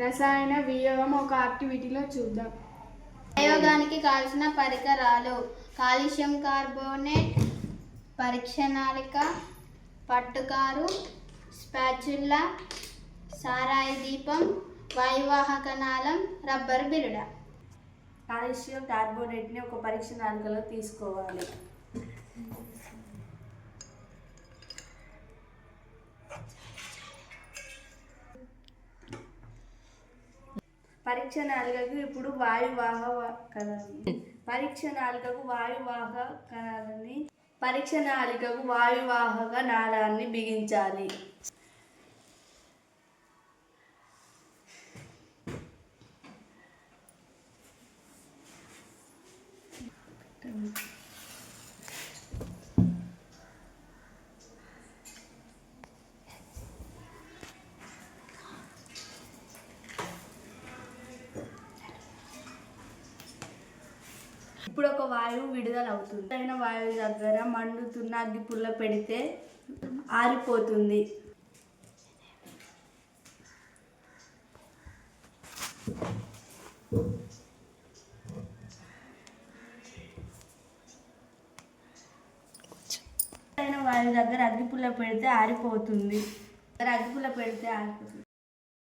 రసాయన వియోగం ఒక యాక్టివిటీలో చూద్దాం. ప్రయోగానికి కావలసిన పరికరాలు. కాల్షియం కార్బోనేట్ పరీక్షణాళిక పట్టుకారు స్పాచుల్లా సారాయి దీపం వాయువాహక నాళం రబ్బర్ బిరుడ. కాల్షియం కార్బోనేట్ని ఒక పరీక్ష నాలుకలో తీసుకోవాలి. పరీక్ష నాలుగకు ఇప్పుడు వాయువాహ కణాలని పరీక్ష నాలుకకు వాయువాహ కణాలని పరీక్ష నాలికకు వాయువాహక నాళాన్ని బిగించాలి. ఇప్పుడు ఒక వాయువు విడుదల అవుతుంది అయిన వాయువు దగ్గర మండుతున్న అగ్గి పుల్ల పెడితే ఆరిపోతుంది. వాయువు దగ్గర అగ్గి పుల్ల పెడితే ఆరిపోతుంది. దగ్గర అగ్గి పుల్ల పెడితే ఆరిపోతుంది.